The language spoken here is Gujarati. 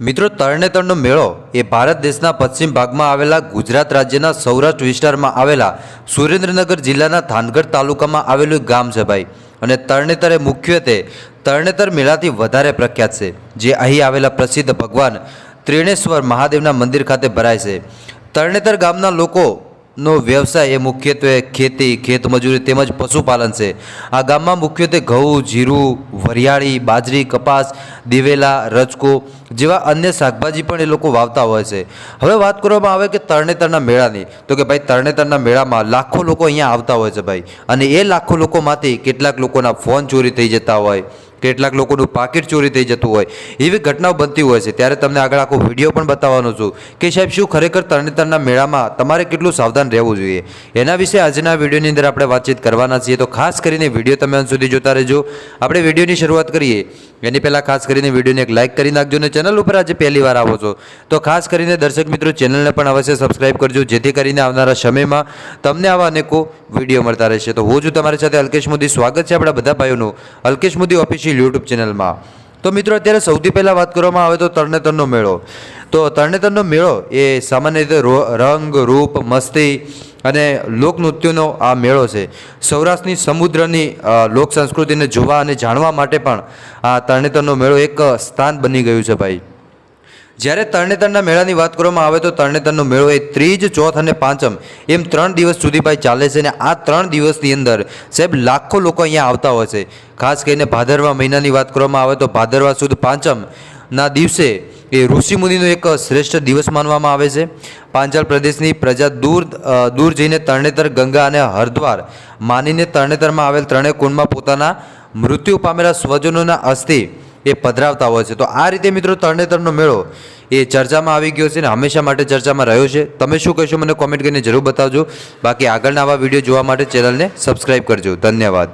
મિત્રો, તરણેતરનો મેળો એ ભારત દેશના પશ્ચિમ ભાગમાં આવેલા ગુજરાત રાજ્યના સૌરાષ્ટ્ર વિસ્તારમાં આવેલા સુરેન્દ્રનગર જિલ્લાના થાનગઢ તાલુકામાં આવેલું ગામ છે ભાઈ. અને તરણેતર એ મુખ્યત્વે તરણેતર મેળાથી વધારે પ્રખ્યાત છે, જે અહીં આવેલા પ્રસિદ્ધ ભગવાન ત્રિણેશ્વર મહાદેવના મંદિર ખાતે ભરાય છે. તરણેતર ગામના લોકો નો વ્યવસાય એ મુખ્યત્વે ખેતી ખેતમજૂરી તેમજ પશુપાલન છે. આ ગામમાં મુખ્યત્વે ઘઉં, જીરું, વરિયાળી, બાજરી, કપાસ, દિવેલા, રજકો જેવા અન્ય શાકભાજી પણ એ લોકો વાવતા હોય છે. હવે વાત કરવામાં આવે કે તરણેતરના મેળાની, તો કે ભાઈ તરણેતરના મેળામાં લાખો લોકો અહીંયા આવતા હોય છે ભાઈ. અને એ લાખો લોકોમાંથી કેટલાક લોકોના ફોન ચોરી થઈ જતા હોય કેટલાક લોકોનું પાકીટ ચોરી થઈ જતું હોય, એવી ઘટનાઓ બનતી હોય છે. ત્યારે તમને આગળ આખો વીડિયો પણ બતાવવાનો છું કે સાહેબ, શું ખરેખર તરણેતરના મેળામાં તમારે કેટલું સાવધાન રહેવું જોઈએ? એના વિશે આજના વિડીયોની અંદર આપણે વાતચીત કરવાના છીએ. તો ખાસ કરીને વીડિયો તમે અંત સુધી જોતા રહેજો. આપણે વિડીયોની શરૂઆત કરીએ. એની પહેલાં ખાસ કરીને વિડીયોને એક લાઇક કરી નાખજો અને ચેનલ ઉપર આજે પહેલી વાર આવો છો. તો ખાસ કરીને દર્શક મિત્રો, ચેનલને પણ અવશ્ય સબસ્ક્રાઇબ કરજો, જેથી કરીને આવનારા સમયમાં તમને આવા અનેકો વીડિયો મળતા રહેશે. તો હું છું તમારી સાથે અલ્કેશ મોદી. સ્વાગત છે આપણા બધા ભાઈઓનું અલ્કેશ મોદી ઓફિશિયલ યુટ્યુબ ચેનલમાં. તો મિત્રો, અત્યારે સૌથી પહેલાં વાત કરવામાં આવે તો તરણેતરનો મેળો. તો તરણેતરનો મેળો એ સામાન્ય રીતે રંગ, રૂપ, મસ્તી અને લોકનૃત્યનો આ મેળો છે. સૌરાષ્ટ્રની સમુદ્રની લોક સંસ્કૃતિને જોવા અને જાણવા માટે પણ આ તરણેતરનો મેળો એક સ્થાન બની ગયું છે ભાઈ. જ્યારે તરણેતરના મેળાની વાત કરવામાં આવે તો તરણેતરનો મેળો એ ત્રીજ, ચોથ અને પાંચમ એમ ત્રણ દિવસ સુધી ભાઈ ચાલે છે અને આ ત્રણ દિવસની અંદર સાહેબ લાખો લોકો અહીંયા આવતા હોય છે. ખાસ કરીને ભાદરવા મહિનાની વાત કરવામાં આવે તો ભાદરવા સુદ પાંચમ ના દિવસે એ ઋષિમુનિનો એક શ્રેષ્ઠ દિવસ માનવામાં આવે છે. પાંચાલ પ્રદેશની પ્રજા દૂર દૂર જઈને તરણેતર, ગંગા અને હરદ્વાર માનીને તરણેતરમાં આવેલ ત્રણેય કુંડમાં પોતાના મૃત્યુ પામેલા સ્વજનોના અસ્થિ એ પધરાવતા હોય છે. તો આ રીતે મિત્રો તરણેતરનો મેળો એ ચર્ચામાં આવી ગયો છે ને હંમેશા માટે ચર્ચામાં રહ્યો છે. તમે શું કહેશો મને કોમેન્ટ કરીને જરૂર બતાવજો. બાકી આગળના આવા વીડિયો જોવા માટે ચેનલને સબસ્ક્રાઈબ કરજો. ધન્યવાદ.